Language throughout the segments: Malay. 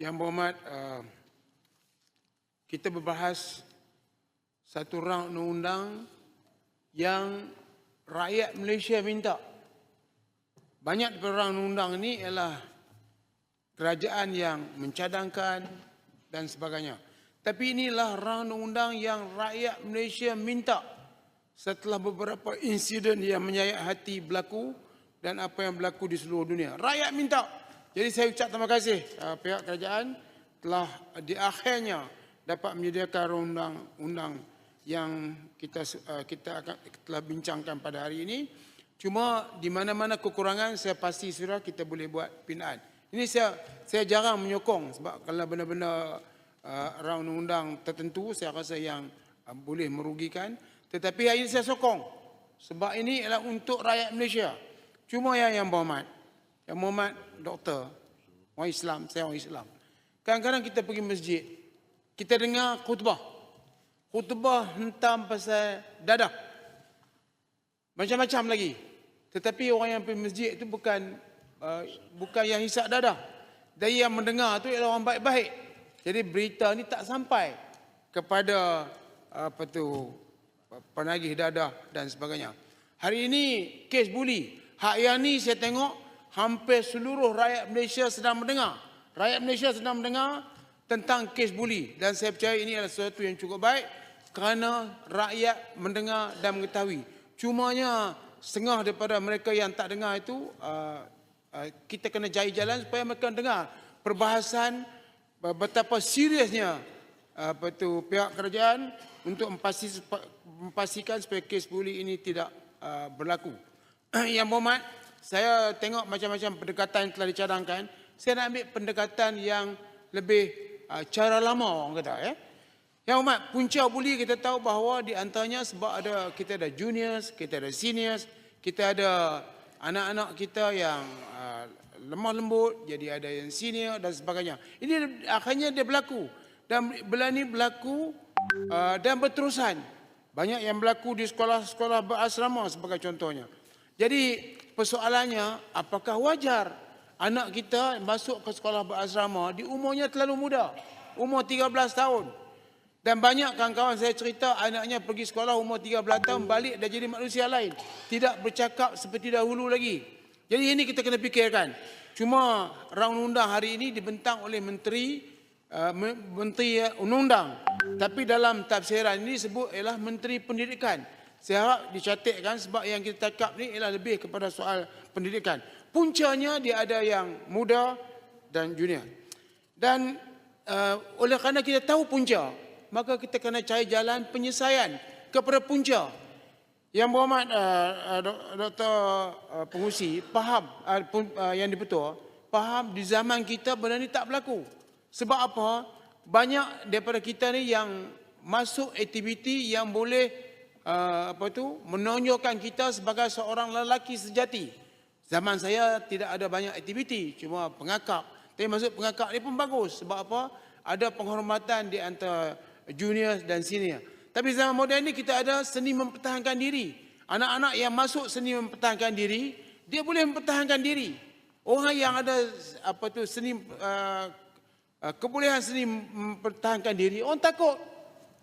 Yang berhormat, uh, kita berbahas satu rang undang-undang yang rakyat Malaysia minta. Banyak daripada rang undang-undang ini ialah kerajaan yang mencadangkan dan sebagainya. Tapi inilah rang undang-undang yang rakyat Malaysia minta setelah beberapa insiden yang menyayat hati berlaku dan apa yang berlaku di seluruh dunia. Rakyat minta. Jadi saya ucap terima kasih uh, pihak kerajaan telah di akhirnya dapat menyediakan undang-undang yang kita uh, kita akan telah bincangkan pada hari ini. Cuma di mana-mana kekurangan saya pasti sudah kita boleh buat pindahan. Ini saya saya jarang menyokong sebab kalau benda-benda uh, round undang tertentu saya rasa yang uh, boleh merugikan. Tetapi hari ini saya sokong sebab ini adalah untuk rakyat Malaysia. Cuma yang yang berhormat, yang berhormat doktor, orang Islam, saya orang Islam. Kadang-kadang kita pergi masjid, kita dengar khutbah. Khutbah hentam pasal dadah. Macam-macam lagi. Tetapi orang yang pergi masjid itu bukan uh, bukan yang hisap dadah. Dan yang mendengar itu ialah orang baik-baik. Jadi berita ni tak sampai kepada apa tu penagih dadah dan sebagainya. Hari ini kes buli Hak yang ni saya tengok hampir seluruh rakyat Malaysia sedang mendengar. Rakyat Malaysia sedang mendengar tentang kes buli. Dan saya percaya ini adalah sesuatu yang cukup baik kerana rakyat mendengar dan mengetahui. Cumanya setengah daripada mereka yang tak dengar itu, uh, uh, kita kena jari jalan supaya mereka dengar perbahasan uh, betapa seriusnya uh, apa itu pihak kerajaan untuk memastikan supaya kes buli ini tidak uh, berlaku. yang berhormat, saya tengok macam-macam pendekatan yang telah dicadangkan. Saya nak ambil pendekatan yang lebih uh, cara lama orang kata. Ya. Yang hormat, punca buli kita tahu bahawa di antaranya sebab ada kita ada juniors, kita ada seniors, kita ada anak-anak kita yang uh, lemah lembut, jadi ada yang senior dan sebagainya. Ini akhirnya dia berlaku. Dan bila ini berlaku uh, dan berterusan. Banyak yang berlaku di sekolah-sekolah berasrama sebagai contohnya. Jadi persoalannya apakah wajar anak kita masuk ke sekolah berasrama di umurnya terlalu muda, umur 13 tahun. Dan banyak kawan-kawan saya cerita anaknya pergi sekolah umur 13 tahun balik dah jadi manusia lain. Tidak bercakap seperti dahulu lagi. Jadi ini kita kena fikirkan. Cuma round undang hari ini dibentang oleh menteri uh, menteri undang-undang. Tapi dalam tafsiran ini sebut ialah menteri pendidikan. Saya harap dicatatkan sebab yang kita cakap ni ialah lebih kepada soal pendidikan. Puncanya dia ada yang muda dan junior. Dan uh, oleh kerana kita tahu punca, maka kita kena cari jalan penyelesaian kepada punca. Yang berhormat uh, uh, Dr. Uh, Pengusi faham uh, uh, yang dipetua, faham di zaman kita benda ni tak berlaku. Sebab apa? Banyak daripada kita ni yang masuk aktiviti yang boleh uh, apa tu menonjolkan kita sebagai seorang lelaki sejati. Zaman saya tidak ada banyak aktiviti, cuma pengakap. Tapi masuk pengakap ni pun bagus sebab apa? Ada penghormatan di antara junior dan senior. Tapi zaman moden ni kita ada seni mempertahankan diri. Anak-anak yang masuk seni mempertahankan diri, dia boleh mempertahankan diri. Orang yang ada apa tu seni uh, kebolehan seni mempertahankan diri, orang takut.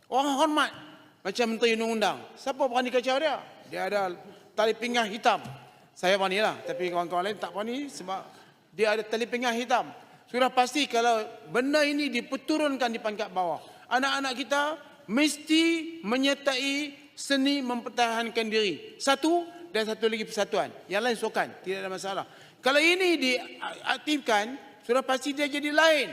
Orang hormat. Macam Menteri Undang-Undang. Siapa berani kacau dia? Dia ada tali pinggang hitam. Saya berani lah. Tapi kawan-kawan lain tak berani sebab dia ada tali pinggang hitam. Sudah pasti kalau benda ini diperturunkan di pangkat bawah. Anak-anak kita mesti menyertai seni mempertahankan diri. Satu dan satu lagi persatuan. Yang lain sokan. Tidak ada masalah. Kalau ini diaktifkan, sudah pasti dia jadi lain.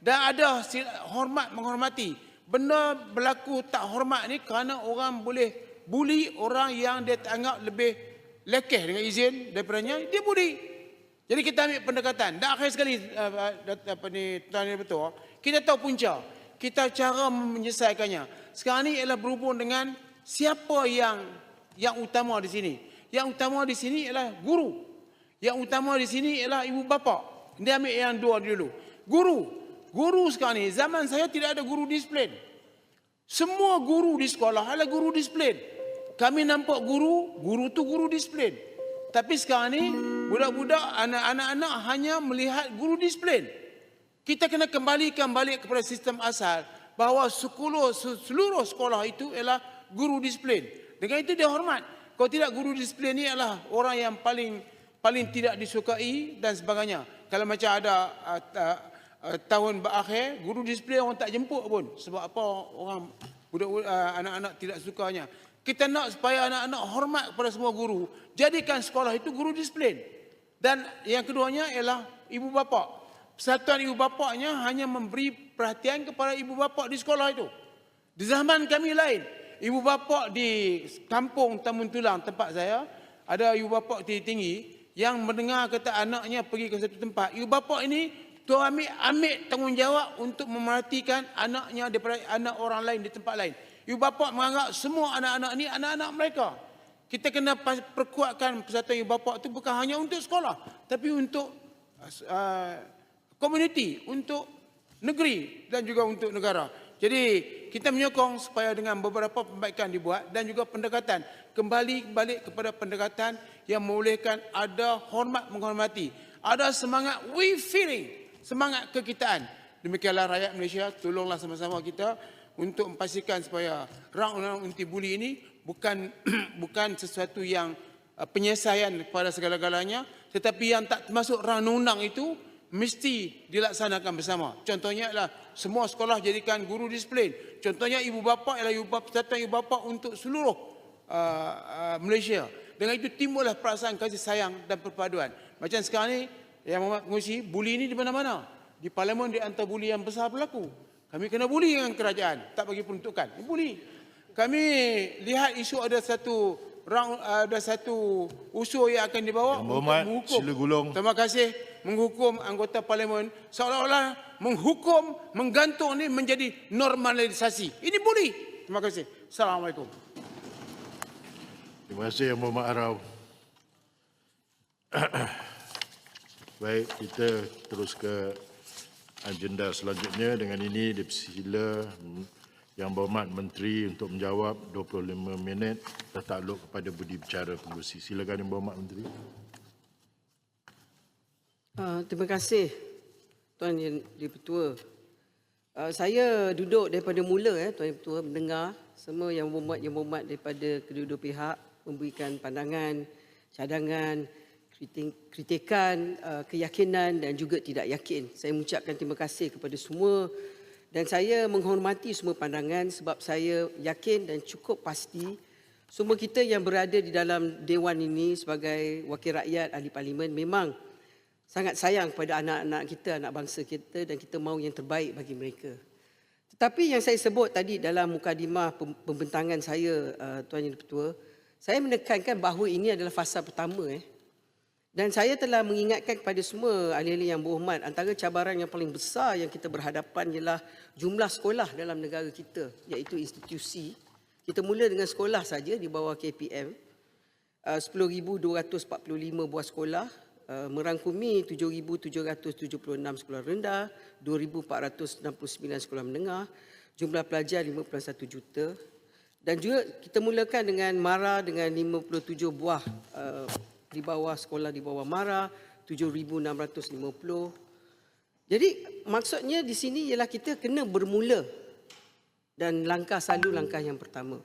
Dan ada hormat menghormati benda berlaku tak hormat ni kerana orang boleh buli orang yang dia anggap lebih lekeh dengan izin daripadanya dia buli jadi kita ambil pendekatan. Dan akhir sekali uh, apa ni tuan betul kita tahu punca. Kita cara menyelesaikannya. Sekarang ni ialah berhubung dengan siapa yang yang utama di sini. Yang utama di sini ialah guru. Yang utama di sini ialah ibu bapa. Dia ambil yang dua dulu. Guru Guru sekarang ni, zaman saya tidak ada guru disiplin. Semua guru di sekolah adalah guru disiplin. Kami nampak guru, guru tu guru disiplin. Tapi sekarang ni, budak-budak, anak-anak hanya melihat guru disiplin. Kita kena kembalikan balik kepada sistem asal bahawa sekolah, seluruh sekolah itu ialah guru disiplin. Dengan itu dia hormat. Kalau tidak guru disiplin ni adalah orang yang paling paling tidak disukai dan sebagainya. Kalau macam ada uh, uh, uh, tahun berakhir, guru disiplin orang tak jemput pun. Sebab apa orang uh, anak-anak tidak sukanya. Kita nak supaya anak-anak hormat kepada semua guru. Jadikan sekolah itu guru disiplin. Dan yang keduanya ialah ibu bapa. Persatuan ibu bapanya hanya memberi perhatian kepada ibu bapa di sekolah itu. Di zaman kami lain, ibu bapa di kampung Tamun Tulang tempat saya, ada ibu bapa tinggi-tinggi yang mendengar kata anaknya pergi ke satu tempat. Ibu bapa ini tu ambil ambil tanggungjawab untuk memerhatikan anaknya daripada anak orang lain di tempat lain. Ibu bapa menganggap semua anak-anak ini anak-anak mereka. Kita kena perkuatkan persatuan ibu bapa itu bukan hanya untuk sekolah, tapi untuk uh, komuniti, untuk negeri dan juga untuk negara. Jadi kita menyokong supaya dengan beberapa pembaikan dibuat dan juga pendekatan kembali balik kepada pendekatan yang membolehkan ada hormat menghormati, ada semangat we feeling, semangat kekitaan. Demikianlah rakyat Malaysia, tolonglah sama-sama kita untuk memastikan supaya rang undang anti buli ini bukan bukan sesuatu yang uh, penyelesaian pada segala-galanya tetapi yang tak termasuk rang undang itu mesti dilaksanakan bersama. Contohnya adalah semua sekolah jadikan guru disiplin. Contohnya ibu bapa ialah ibu bapa persatuan ibu bapa untuk seluruh uh, uh, Malaysia. Dengan itu timbullah perasaan kasih sayang dan perpaduan. Macam sekarang ni yang Muhammad mengusi, buli ini di mana-mana. Di parlimen di antara buli yang besar berlaku. Kami kena buli dengan kerajaan, tak bagi peruntukan. Buli. Kami lihat isu ada satu rang ada satu usul yang akan dibawa yang untuk menghukum. Sila gulung. Terima kasih menghukum anggota parlimen seolah-olah menghukum menggantung ini menjadi normalisasi. Ini boleh. Terima kasih. Assalamualaikum. Terima kasih Yang Muhammad Arau. Baik, kita terus ke agenda selanjutnya. Dengan ini dipersila Yang Berhormat Menteri untuk menjawab 25 minit tertakluk kepada budi bicara pengurusi. Silakan Yang Berhormat Menteri. Uh, terima kasih Tuan Yang Dipertua. Uh, saya duduk daripada mula eh, Tuan Yang Dipertua mendengar semua yang berhormat yang berhormat daripada kedua-dua pihak memberikan pandangan, cadangan, kritikan, uh, keyakinan dan juga tidak yakin. Saya mengucapkan terima kasih kepada semua dan saya menghormati semua pandangan sebab saya yakin dan cukup pasti semua kita yang berada di dalam dewan ini sebagai wakil rakyat ahli parlimen memang sangat sayang kepada anak-anak kita, anak bangsa kita dan kita mahu yang terbaik bagi mereka. Tetapi yang saya sebut tadi dalam mukadimah pembentangan saya, uh, Tuan Yang Ketua, saya menekankan bahawa ini adalah fasa pertama. Eh. Dan saya telah mengingatkan kepada semua ahli-ahli yang berhormat, antara cabaran yang paling besar yang kita berhadapan ialah jumlah sekolah dalam negara kita, iaitu institusi. Kita mula dengan sekolah saja di bawah KPM, uh, 10,245 buah sekolah, Uh, merangkumi 7,776 sekolah rendah, 2,469 sekolah menengah, jumlah pelajar 51 juta. Dan juga kita mulakan dengan MARA dengan 57 buah uh, di bawah sekolah di bawah MARA, 7,650. Jadi maksudnya di sini ialah kita kena bermula dan langkah selalu langkah yang pertama.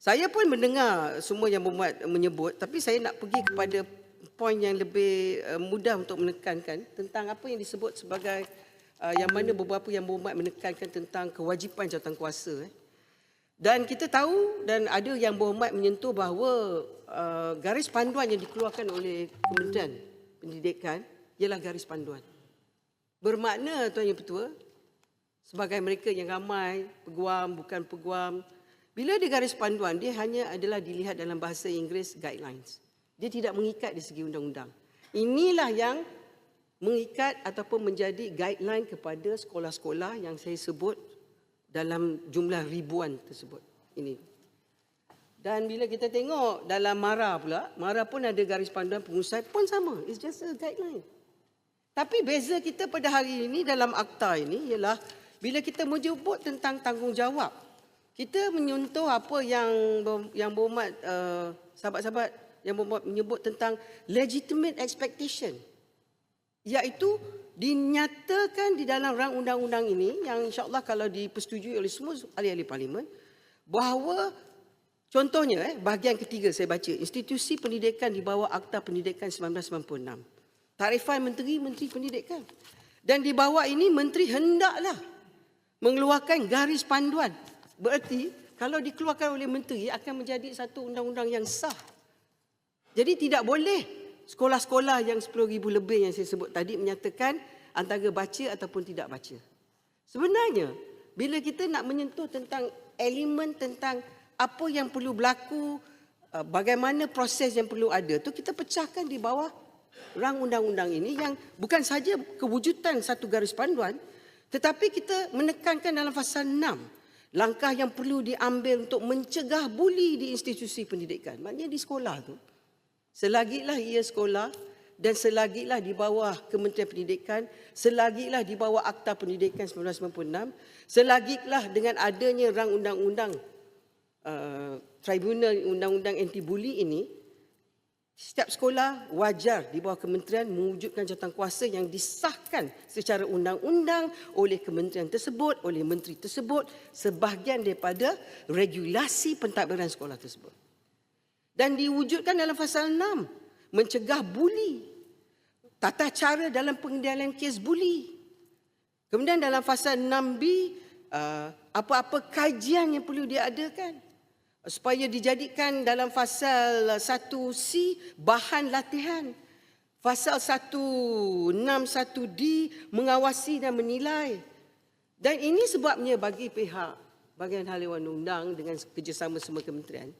Saya pun mendengar semua yang membuat menyebut tapi saya nak pergi kepada poin yang lebih uh, mudah untuk menekankan tentang apa yang disebut sebagai uh, yang mana beberapa yang berhormat menekankan tentang kewajipan jawatan kuasa. Eh. Dan kita tahu dan ada yang berhormat menyentuh bahawa uh, garis panduan yang dikeluarkan oleh Kementerian Pendidikan ialah garis panduan. Bermakna Tuan Yang Petua, sebagai mereka yang ramai, peguam, bukan peguam, bila ada garis panduan, dia hanya adalah dilihat dalam bahasa Inggeris guidelines. Dia tidak mengikat di segi undang-undang. Inilah yang mengikat ataupun menjadi guideline kepada sekolah-sekolah yang saya sebut dalam jumlah ribuan tersebut. Ini. Dan bila kita tengok dalam MARA pula, MARA pun ada garis panduan pengusaha pun sama. It's just a guideline. Tapi beza kita pada hari ini dalam akta ini ialah bila kita menyebut tentang tanggungjawab, kita menyentuh apa yang yang berhormat uh, sahabat-sahabat yang menyebut tentang legitimate expectation. iaitu dinyatakan di dalam rang undang-undang ini yang insyaAllah kalau dipersetujui oleh semua ahli-ahli parlimen bahawa contohnya eh, bahagian ketiga saya baca institusi pendidikan di bawah Akta Pendidikan 1996 tarifan menteri menteri pendidikan. Dan di bawah ini menteri hendaklah mengeluarkan garis panduan. Bererti kalau dikeluarkan oleh menteri akan menjadi satu undang-undang yang sah. Jadi tidak boleh sekolah-sekolah yang 10,000 lebih yang saya sebut tadi menyatakan antara baca ataupun tidak baca. Sebenarnya, bila kita nak menyentuh tentang elemen tentang apa yang perlu berlaku, uh, bagaimana proses yang perlu ada, tu kita pecahkan di bawah rang undang-undang ini yang bukan saja kewujudan satu garis panduan, tetapi kita menekankan dalam fasa 6 langkah yang perlu diambil untuk mencegah buli di institusi pendidikan. Maknanya di sekolah tu, Selagilah ia sekolah dan selagilah di bawah Kementerian Pendidikan, selagilah di bawah Akta Pendidikan 1996, selagilah dengan adanya rang undang-undang uh, Tribunal Undang-Undang Anti Bully ini, setiap sekolah wajar di bawah kementerian mewujudkan jawatankuasa yang disahkan secara undang-undang oleh kementerian tersebut, oleh menteri tersebut sebahagian daripada regulasi pentadbiran sekolah tersebut. Dan diwujudkan dalam pasal 6 mencegah buli tata cara dalam pengendalian kes buli kemudian dalam pasal 6B uh, apa-apa kajian yang perlu diadakan supaya dijadikan dalam pasal 1C bahan latihan pasal 161D mengawasi dan menilai dan ini sebabnya bagi pihak bagian haliwan undang dengan kerjasama semua kementerian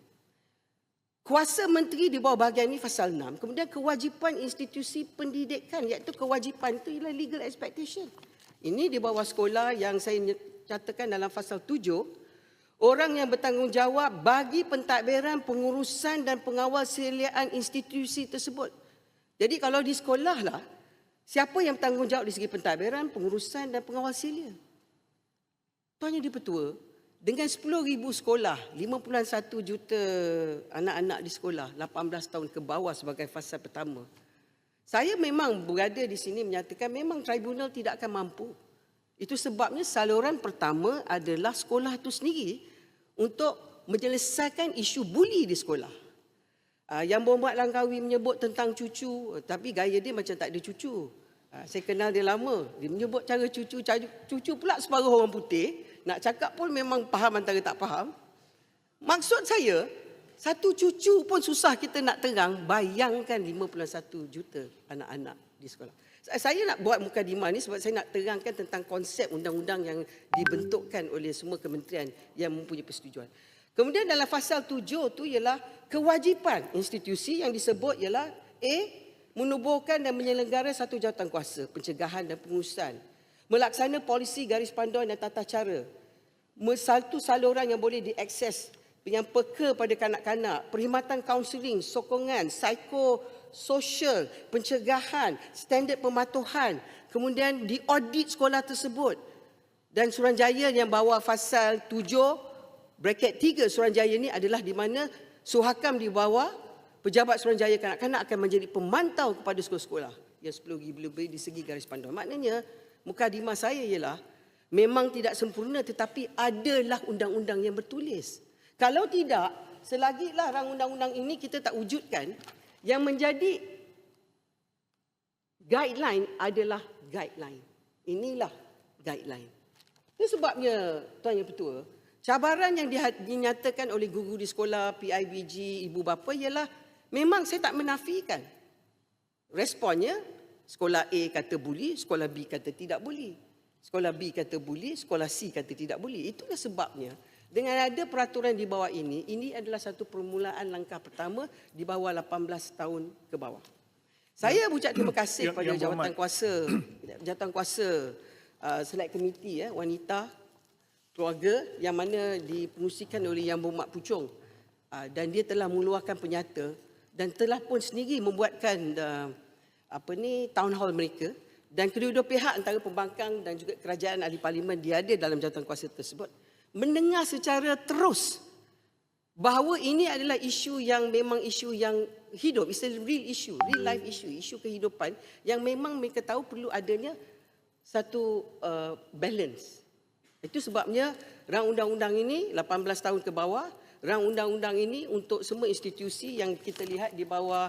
Kuasa menteri di bawah bahagian ini pasal 6. Kemudian kewajipan institusi pendidikan iaitu kewajipan itu ialah legal expectation. Ini di bawah sekolah yang saya catatkan dalam pasal 7. Orang yang bertanggungjawab bagi pentadbiran, pengurusan dan pengawal seliaan institusi tersebut. Jadi kalau di sekolah lah, siapa yang bertanggungjawab di segi pentadbiran, pengurusan dan pengawal selia? Tuan Yang Dipertua, dengan 10,000 sekolah, 51 juta anak-anak di sekolah, 18 tahun ke bawah sebagai fasa pertama. Saya memang berada di sini menyatakan memang tribunal tidak akan mampu. Itu sebabnya saluran pertama adalah sekolah itu sendiri untuk menyelesaikan isu buli di sekolah. Ah, yang Muhammad Langkawi menyebut tentang cucu, tapi gaya dia macam tak ada cucu. Ah, saya kenal dia lama. Dia menyebut cara cucu, cucu pula separuh orang putih. Nak cakap pun memang faham antara tak faham. Maksud saya, satu cucu pun susah kita nak terang. Bayangkan 51 juta anak-anak di sekolah. Saya nak buat muka dima ni sebab saya nak terangkan tentang konsep undang-undang yang dibentukkan oleh semua kementerian yang mempunyai persetujuan. Kemudian dalam fasal tujuh tu ialah kewajipan institusi yang disebut ialah A. Menubuhkan dan menyelenggara satu jawatan kuasa, pencegahan dan pengurusan melaksana polisi garis panduan dan tata cara, satu saluran yang boleh diakses yang peka pada kanak-kanak, perkhidmatan kaunseling, sokongan, psikososial, pencegahan, standard pematuhan, kemudian diaudit sekolah tersebut. Dan Suranjaya yang bawa fasal 7, bracket 3 Suranjaya ini adalah di mana Suhakam di bawah pejabat Suranjaya kanak-kanak akan menjadi pemantau kepada sekolah-sekolah yang 10 lebih di segi garis panduan. Maknanya mukadimah saya ialah memang tidak sempurna tetapi adalah undang-undang yang bertulis. Kalau tidak, selagilah rang undang-undang ini kita tak wujudkan, yang menjadi guideline adalah guideline. Inilah guideline. Itu sebabnya, Tuan Yang Petua, cabaran yang dinyatakan oleh guru di sekolah, PIBG, ibu bapa ialah memang saya tak menafikan. Responnya, Sekolah A kata boleh, sekolah B kata tidak boleh. Sekolah B kata boleh, sekolah C kata tidak boleh. Itulah sebabnya dengan ada peraturan di bawah ini, ini adalah satu permulaan langkah pertama di bawah 18 tahun ke bawah. Saya ucap terima kasih kepada jawatan kuasa, jawatan kuasa uh, select committee ya, wanita keluarga yang mana dipengusikan oleh Yang Berhormat Pucung uh, dan dia telah mengeluarkan penyata dan telah pun sendiri membuatkan uh, apa ni town hall mereka. Dan kedua-dua pihak antara pembangkang dan juga kerajaan ahli parlimen dia ada dalam jawatan kuasa tersebut mendengar secara terus bahawa ini adalah isu yang memang isu yang hidup, it's a real issue, real life issue, isu kehidupan yang memang mereka tahu perlu adanya satu uh, balance. Itu sebabnya rang undang-undang ini 18 tahun ke bawah, rang undang-undang ini untuk semua institusi yang kita lihat di bawah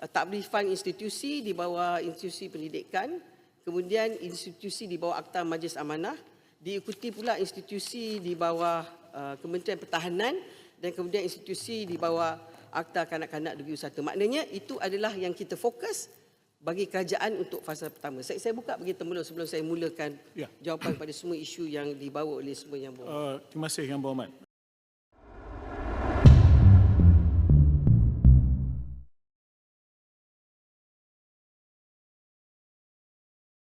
uh, tabrifan institusi, di bawah institusi pendidikan, kemudian institusi di bawah Akta Majlis Amanah, diikuti pula institusi di bawah uh, Kementerian Pertahanan dan kemudian institusi di bawah Akta Kanak-Kanak Negeri Usaha. Maknanya itu adalah yang kita fokus bagi kerajaan untuk fasa pertama. Saya, saya buka bagi temu sebelum saya mulakan Ya. jawapan pada semua isu yang dibawa oleh semua yang bawa. Uh, terima kasih Yang Berhormat.